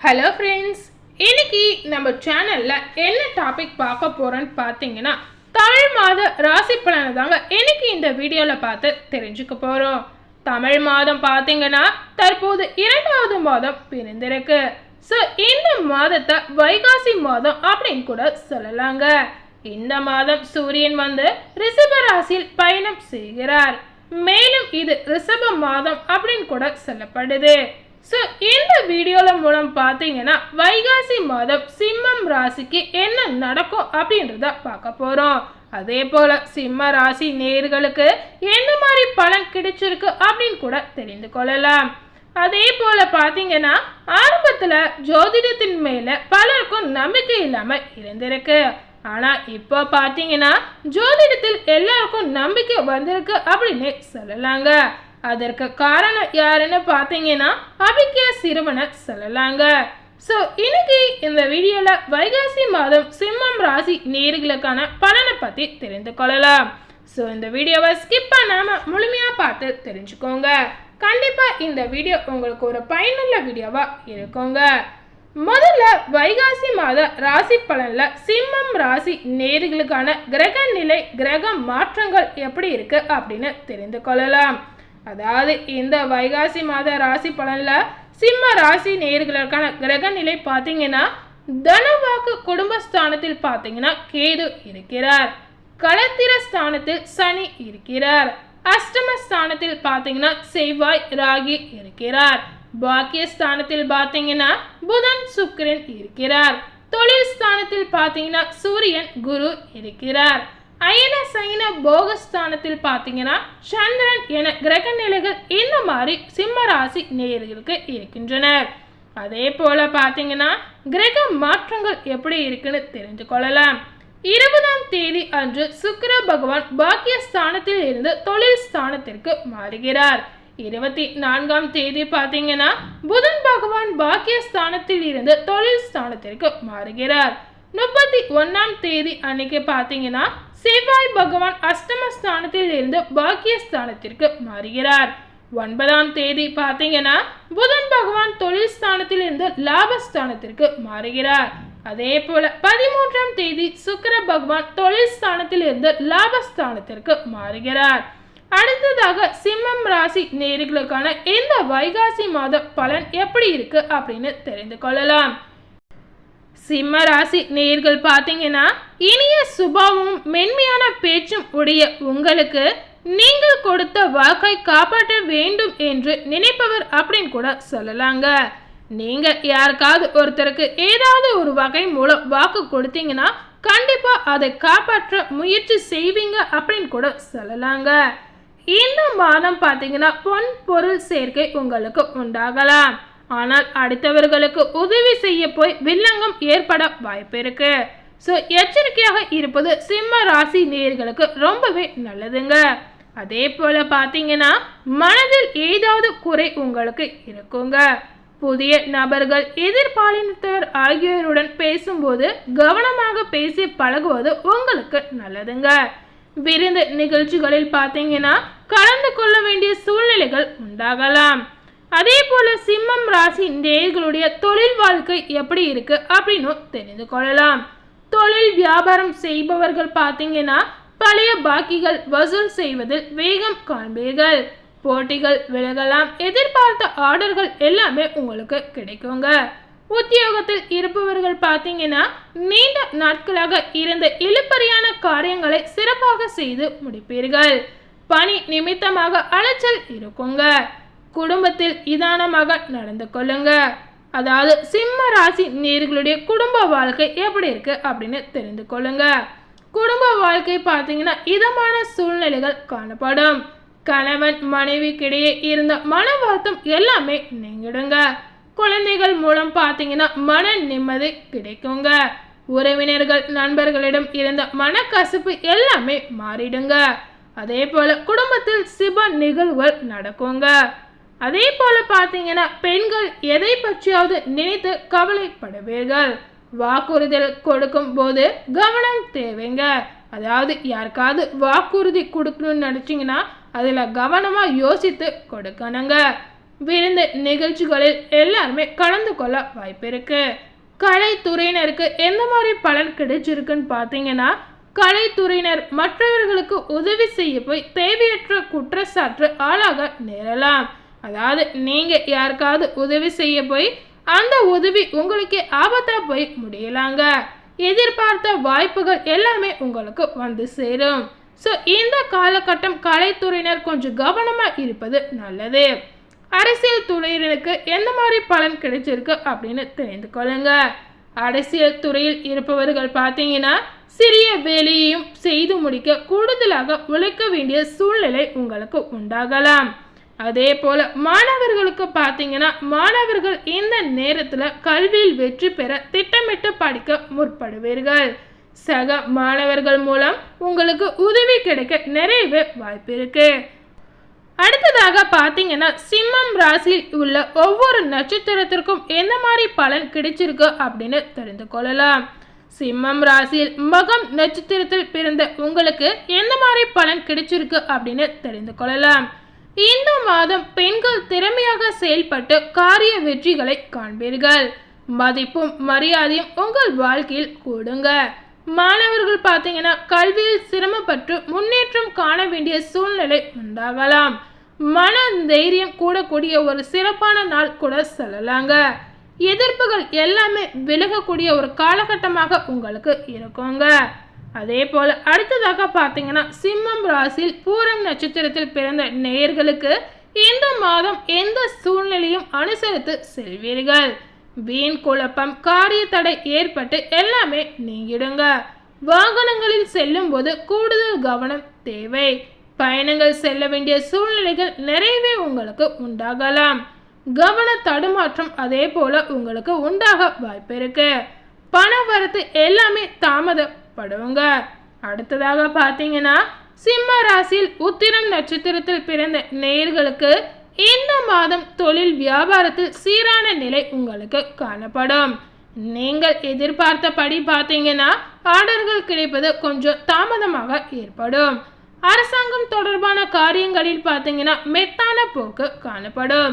Hello friends இன்னைக்கு நம்ம சேனலில் என்ன டாபிக் பார்க்க போகிறோன்னு பார்த்தீங்கன்னா தமிழ் மாத ராசி பலனை தாங்க இன்னைக்கு இந்த வீடியோவில் பார்த்து தெரிஞ்சுக்க போகிறோம் தமிழ் மாதம் பார்த்தீங்கன்னா தற்போது இரண்டாவது மாதம் பிரிந்திருக்கு. ஸோ இந்த மாதத்தை வைகாசி மாதம் அப்படின்னு கூட சொல்லலாங்க. இந்த மாதம் சூரியன் வந்து ரிஷப ராசியில் பயணம் செய்கிறார். மேலும் இது ரிஷப மாதம் அப்படின்னு கூட சொல்லப்படுது. ஸோ இந்த வீடியோவில் மூலம் பார்த்தீங்கன்னா வைகாசி மாதம் சிம்மம் ராசிக்கு என்ன நடக்கும் அப்படின்றத பார்க்க போகிறோம் அதே போல் சிம்ம ராசி நேர்களுக்கு என்ன மாதிரி பலன் கிடைச்சிருக்கு அப்படின்னு கூட தெரிந்து கொள்ளலாம். அதே போல் பார்த்தீங்கன்னா ஆரம்பத்தில் ஜோதிடத்தின் மேலே பலருக்கும் நம்பிக்கை இல்லாமல் இருந்திருக்கு. ஆனால் இப்போ பார்த்தீங்கன்னா ஜோதிடத்தில் எல்லாருக்கும் நம்பிக்கை வந்திருக்கு அப்படின்னு சொல்லலாங்க. அதற்கு காரணம் யாருன்னு பார்த்தீங்கன்னா அபிக்கிய சிறுவனை சொல்லலாங்க. ஸோ இன்னைக்கு இந்த வீடியோவில் வைகாசி மாதம் சிம்மம் ராசி நேர்களுக்கான பலனை பற்றி தெரிந்து கொள்ளலாம். ஸோ இந்த வீடியோவை ஸ்கிப் பண்ணாமல் முழுமையாக பார்த்து தெரிஞ்சுக்கோங்க. கண்டிப்பாக இந்த வீடியோ உங்களுக்கு ஒரு பயனுள்ள வீடியோவாக இருக்குங்க. முதல்ல வைகாசி மாத ராசி பலனில் சிம்மம் ராசி நேர்களுக்கான கிரக நிலை கிரக மாற்றங்கள் எப்படி இருக்குது அப்படின்னு தெரிந்து கொள்ளலாம். அதாவது இந்த வைகாசி மாத ராசி பலனில் சிம்ம ராசி நேர்களுக்கான கிரக நிலை பார்த்தீங்கன்னா தனவாக்கு குடும்பஸ்தானத்தில் பார்த்தீங்கன்னா கேது இருக்கிறார். களத்திர ஸ்தானத்தில் சனி இருக்கிறார். அஷ்டம ஸ்தானத்தில் பார்த்தீங்கன்னா செவ்வாய் ராகி இருக்கிறார். பாக்கிய ஸ்தானத்தில் பார்த்தீங்கன்னா புதன் சுக்கிரன் இருக்கிறார். தொழில் ஸ்தானத்தில் பார்த்தீங்கன்னா சூரியன் குரு இருக்கிறார். அயன சைன போகஸ்தானத்தில் பார்த்தீங்கன்னா சந்திரன் என கிரக நிலைகள் இந்த மாதிரி சிம்ம ராசி நேயர்களுக்கு இருக்கின்றனர். அதே போல பார்த்தீங்கன்னா கிரக மாற்றங்கள் எப்படி இருக்குன்னு தெரிந்து கொள்ளலாம். இருபதாம் தேதி அன்று சுக்கர பகவான் பாக்கிய ஸ்தானத்தில் இருந்து தொழில் ஸ்தானத்திற்கு மாறுகிறார். இருபத்தி நான்காம் தேதி பார்த்தீங்கன்னா புதன் பகவான் பாக்கிய ஸ்தானத்தில் இருந்து தொழில் ஸ்தானத்திற்கு மாறுகிறார். முப்பத்தி ஒன்றாம் தேதி அன்னைக்கு பார்த்தீங்கன்னா செவ்வாய் பகவான் அஷ்டம ஸ்தானத்தில் இருந்து பாக்கியஸ்தானத்திற்கு மாறுகிறார். ஒன்பதாம் தேதி பார்த்தீங்கன்னா புதன் பகவான் தொழில் ஸ்தானத்தில் இருந்து லாபஸ்தானத்திற்கு மாறுகிறார். அதே போல பதிமூன்றாம் தேதி சுக்கிர பகவான் தொழில் ஸ்தானத்தில் இருந்து லாபஸ்தானத்திற்கு மாறுகிறார். அடுத்ததாக சிம்மம் ராசி நேர்களுக்கான இந்த வைகாசி மாத பலன் எப்படி இருக்கு அப்படின்னு தெரிந்து கொள்ளலாம். சிம்ம ராசி நேர்கள் பார்த்தீங்கன்னா இனிய சுபாவமும் மென்மையான பேச்சும் உடைய உங்களுக்கு நீங்கள் கொடுத்த வாக்கை காப்பாற்ற வேண்டும் என்று நினைப்பவர் அப்படின்னு கூட சொல்லலாங்க. நீங்க யாருக்காவது ஒருத்தருக்கு ஏதாவது ஒரு வகை மூலம் வாக்கு கொடுத்தீங்கன்னா கண்டிப்பா அதை காப்பாற்ற முயற்சி செய்வீங்க அப்படின்னு கூட சொல்லலாங்க. இந்த மாதம் பார்த்தீங்கன்னா பொன் பொருள் சேர்க்கை உங்களுக்கு உண்டாகலாம். ஆனால் அடுத்தவர்களுக்கு உதவி செய்ய போய் வில்லங்கம் ஏற்பட வாய்ப்பு இருக்கு. ஸோ எச்சரிக்கையாக இருப்பது சிம்ம ராசி நேர்களுக்கு ரொம்பவே நல்லதுங்க. அதே போல பார்த்தீங்கன்னா மனதில் ஏதாவது குறை உங்களுக்கு இருக்குங்க. புதிய நபர்கள் எதிர்பாலினத்தவர் ஆகியோருடன் பேசும்போது கவனமாக பேசி பழகுவது உங்களுக்கு நல்லதுங்க. விருந்து நிகழ்ச்சிகளில் பார்த்தீங்கன்னா கலந்து கொள்ள வேண்டிய சூழ்நிலைகள் உண்டாகலாம். அதே போல சிம்மம் ராசி நேர்களுடைய தொழில் வாழ்க்கை எப்படி இருக்கு அப்படின்னு தெரிந்து கொள்ளலாம். தொழில் வியாபாரம் செய்பவர்கள் பார்த்தீங்கன்னா பழைய பாக்கிகள் வசூல் செய்வதில் வேகம் காண்பீர்கள். போட்டிகள் விலகலாம் எதிர்பார்த்த ஆர்டர்கள் எல்லாமே உங்களுக்கு கிடைக்குங்க. உத்தியோகத்தில் இருப்பவர்கள் பார்த்தீங்கன்னா நீண்ட நாட்களாக இருந்த இழுப்பறியான காரியங்களை சிறப்பாக செய்து முடிப்பீர்கள். பணி நிமித்தமாக அலைச்சல் இருக்குங்க. குடும்பத்தில் நிதானமாக நடந்து கொள்ளுங்க. அதாவது சிம்ம ராசி நேர்களுடைய குடும்ப வாழ்க்கை எப்படி இருக்கு அப்படின்னு தெரிந்து கொள்ளுங்க. குடும்ப வாழ்க்கை பார்த்தீங்கன்னா இதமான சூழ்நிலைகள் காணப்படும். கணவன் மனைவிக்கிடையே இருந்த மன வருத்தம் எல்லாமே நீங்கிடுங்க. குழந்தைகள் மூலம் பார்த்தீங்கன்னா மன நிம்மதி கிடைக்குங்க. உறவினர்கள் நண்பர்களிடம் இருந்த மனக்கசப்பு எல்லாமே மாறிடுங்க. அதே போல குடும்பத்தில் சிப நிகழ்வுகள் நடக்குங்க. அதே போல பார்த்தீங்கன்னா பெண்கள் எதை பற்றியாவது நினைத்து கவலைப்படுவீர்கள். வாக்குறுதல் கொடுக்கும் போது கவனம் தேவைங்க. அதாவது யாருக்காவது வாக்குறுதி கொடுக்கணும்னு நினச்சிங்கன்னா அதில் கவனமாக யோசித்து கொடுக்கணுங்க. விருந்து நிகழ்ச்சிகளில் எல்லாருமே கலந்து கொள்ள வாய்ப்பு இருக்குது கலைத்துறையினருக்கு எந்த மாதிரி பலன் கிடைச்சிருக்குன்னு பார்த்தீங்கன்னா கலைத்துறையினர் மற்றவர்களுக்கு உதவி செய்ய போய் தேவையற்ற குற்றச்சாட்டு ஆளாக நேரலாம். அதாவது நீங்கள் யாருக்காவது உதவி செய்ய போய் அந்த உதவி உங்களுக்கு ஆபத்தாக போய் முடியலாங்க. எதிர்பார்த்த வாய்ப்புகள் எல்லாமே உங்களுக்கு வந்து சேரும். ஸோ இந்த காலகட்டம் கலைத்துறையினர் கொஞ்சம் கவனமாக இருப்பது நல்லது. அரசியல் துறையினருக்கு எந்த மாதிரி பலன் கிடைச்சிருக்கு அப்படின்னு தெரிந்து கொள்ளுங்க. அரசியல் துறையில் இருப்பவர்கள் பார்த்தீங்கன்னா சிறிய வேலையையும் செய்து முடிக்க கூடுதலாக உழைக்க வேண்டிய சூழ்நிலை உங்களுக்கு உண்டாகலாம். அதே போல மாணவர்களுக்கு பார்த்தீங்கன்னா மாணவர்கள் இந்த நேரத்தில் கல்வியில் வெற்றி பெற திட்டமிட்டு படிக்க முற்படுவீர்கள். சக மாணவர்கள் மூலம் உங்களுக்கு உதவி கிடைக்க நிறையவே வாய்ப்பு இருக்கு. அடுத்ததாக பார்த்தீங்கன்னா சிம்மம் ராசியில் உள்ள ஒவ்வொரு நட்சத்திரத்திற்கும் எந்த மாதிரி பலன் கிடைச்சிருக்கு அப்படின்னு தெரிந்து கொள்ளலாம். சிம்மம் ராசியில் மகம் நட்சத்திரத்தில் பிறந்த உங்களுக்கு எந்த மாதிரி பலன் கிடைச்சிருக்கு அப்படின்னு தெரிந்து கொள்ளலாம். இந்த மாதம் பெண்கள் திறமையாக செயல்பட்டு காரிய வெற்றிகளை காண்பீர்கள். மதிப்பும் மரியாதையும் உங்கள் வாழ்க்கையில் கூடுங்க. மாணவர்கள் பார்த்தீங்கன்னா கல்வியில் சிரமப்பட்டு முன்னேற்றம் காண வேண்டிய சூழ்நிலை உண்டாகலாம். மன தைரியம் கூடக்கூடிய ஒரு சிறப்பான நாள் கூட சொல்லலாங்க. எதிர்ப்புகள் எல்லாமே விலகக்கூடிய ஒரு காலகட்டமாக உங்களுக்கு இருக்குங்க. அதே போல் அடுத்ததாக பார்த்தீங்கன்னா சிம்மம் ராசியில் பூரம் நட்சத்திரத்தில் பிறந்த நேயர்களுக்கு இந்த மாதம் எந்த சூழ்நிலையும் அனுசரித்து செல்வீர்கள்? வீண் குழப்பம் காரிய தடை ஏற்பட்டு எல்லாமே நீங்கிடுங்க. வாகனங்களில் செல்லும் போது கூடுதல் கவனம் தேவை. பயணங்கள் செல்ல வேண்டிய சூழ்நிலைகள் நிறையவே உங்களுக்கு உண்டாகலாம். கவன தடுமாற்றம் அதே போல உங்களுக்கு உண்டாக வாய்ப்பு இருக்கு. பண வரத்து எல்லாமே தாமத படுவோங்க அடுத்ததாக பார்த்தீங்கன்னா சிம்ம ராசியில் உத்திரம் நட்சத்திரத்தில் பிறந்த நேர்களுக்கு இந்த மாதம் தொழில் வியாபாரத்தில் சீரான நிலை உங்களுக்கு காணப்படும். நீங்கள் எதிர்பார்த்தபடி பார்த்தீங்கன்னா ஆர்டர்கள் கிடைப்பது கொஞ்சம் தாமதமாக ஏற்படும். அரசாங்கம் தொடர்பான காரியங்களில் பார்த்தீங்கன்னா மெத்தான போக்கு காணப்படும்.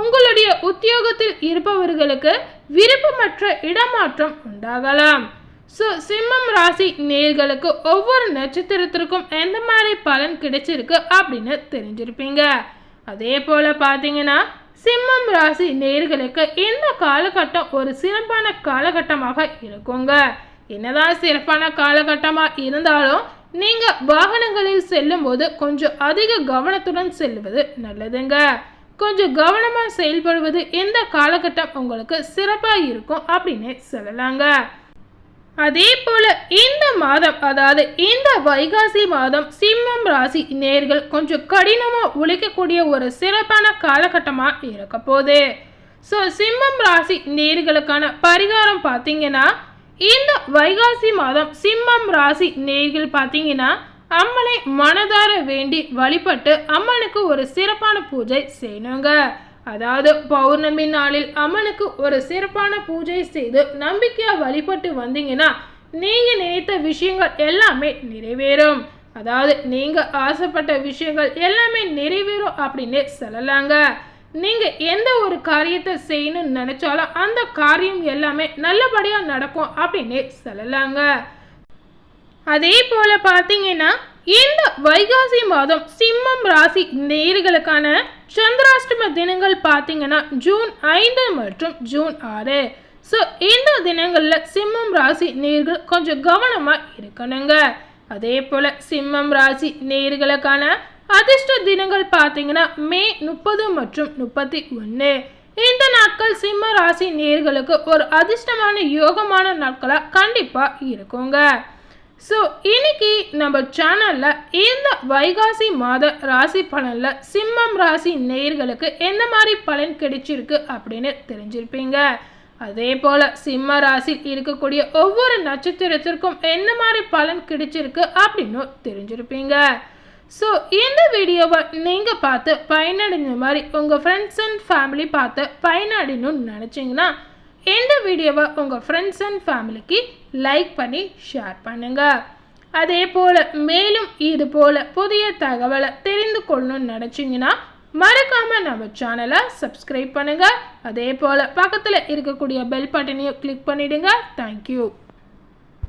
உங்களுடைய உத்தியோகத்தில் இருப்பவர்களுக்கு விருப்பமற்ற இடமாற்றம் உண்டாகலாம். ஸோ சிம்மம் ராசி நேர்களுக்கு ஒவ்வொரு நட்சத்திரத்திற்கும் எந்த மாதிரி பலன் கிடைச்சிருக்கு அப்படின்னு தெரிஞ்சிருப்பீங்க. அதே போல் பார்த்தீங்கன்னா சிம்மம் ராசி நேர்களுக்கு இந்த காலகட்டம் ஒரு சிறப்பான காலகட்டமாக இருக்குங்க. என்னதான் சிறப்பான காலகட்டமாக இருந்தாலும் நீங்கள் வாகனங்களில் செல்லும்போது கொஞ்சம் அதிக கவனத்துடன் செல்வது நல்லதுங்க. கொஞ்சம் கவனமாக செயல்படுவது இந்த காலகட்டம் உங்களுக்கு சிறப்பாக இருக்கும் அப்படின்னு சொல்லலாங்க. அதே போல இந்த மாதம் அதாவது இந்த வைகாசி மாதம் சிம்மம் ராசி நேர்கள் கொஞ்சம் கடினமாக உழைக்கக்கூடிய ஒரு சிறப்பான காலகட்டமாக இருக்க போகுது. ஸோ சிம்மம் ராசி நேர்களுக்கான பரிகாரம் பார்த்தீங்கன்னா இந்த வைகாசி மாதம் சிம்மம் ராசி நேர்கள் பார்த்தீங்கன்னா அம்மனை மனதார வேண்டி வழிபட்டு அம்மனுக்கு ஒரு சிறப்பான பூஜை செய்யணுங்க. அதாவது பௌர்ணமி நாளில் அம்மனுக்கு ஒரு சிறப்பான பூஜை செய்து நம்பிக்கையாக வழிபட்டு வந்தீங்கன்னா நீங்கள் நினைத்த விஷயங்கள் எல்லாமே நிறைவேறும். அதாவது நீங்கள் ஆசைப்பட்ட விஷயங்கள் எல்லாமே நிறைவேறும் அப்படின்னு சொல்லலாங்க. நீங்கள் எந்த ஒரு காரியத்தை செய்யணும்னு நினச்சாலும் அந்த காரியம் எல்லாமே நல்லபடியாக நடக்கும் அப்படின்னு சொல்லலாங்க. அதே போல் பார்த்தீங்கன்னா இந்த வைகாசி மாதம் சிம்மம் ராசி நேர்களுக்கான சந்திராஷ்டம தினங்கள் பார்த்தீங்கன்னா ஜூன் ஐந்து மற்றும் ஜூன் ஆறு. ஸோ இந்த தினங்களில் சிம்மம் ராசி நேர்கள் கொஞ்சம் கவனமாக இருக்கணுங்க. அதே போல் சிம்மம் ராசி நேர்களுக்கான அதிர்ஷ்ட தினங்கள் பார்த்தீங்கன்னா மே முப்பது மற்றும் முப்பத்தி ஒன்று இந்த நாட்கள் சிம்ம ராசி நேர்களுக்கு ஒரு அதிர்ஷ்டமான யோகமான நாட்களாக கண்டிப்பாக இருக்குங்க. ஸோ இன்னைக்கு நம்ம சேனலில் இந்த வைகாசி மாத ராசி பலனில் சிம்மம் ராசி நேயர்களுக்கு எந்த மாதிரி பலன் கிடைச்சிருக்கு அப்படின்னு தெரிஞ்சிருப்பீங்க. அதே போல் சிம்ம ராசியில் இருக்கக்கூடிய ஒவ்வொரு நட்சத்திரத்திற்கும் எந்த மாதிரி பலன் கிடைச்சிருக்கு அப்படின்னு தெரிஞ்சிருப்பீங்க. ஸோ இந்த வீடியோவை நீங்கள் பார்த்து பயனடைஞ்ச மாதிரி உங்கள் ஃப்ரெண்ட்ஸ் அண்ட் ஃபேமிலி பார்த்து பயனடையணும்னு நினச்சிங்கன்னா இந்த வீடியோவை உங்கள் ஃப்ரெண்ட்ஸ் அண்ட் ஃபேமிலிக்கு லைக் பண்ணி ஷேர் பண்ணுங்கள் அதே போல் மேலும் இது போல் புதிய தகவலை தெரிந்து கொள்ளணும்னு நினச்சிங்கன்னா மறக்காமல் நம்ம சேனலை சப்ஸ்கிரைப் பண்ணுங்கள் அதே போல் பக்கத்தில் இருக்கக்கூடிய பெல் பட்டனையும் கிளிக் பண்ணிவிடுங்க தேங்க்யூ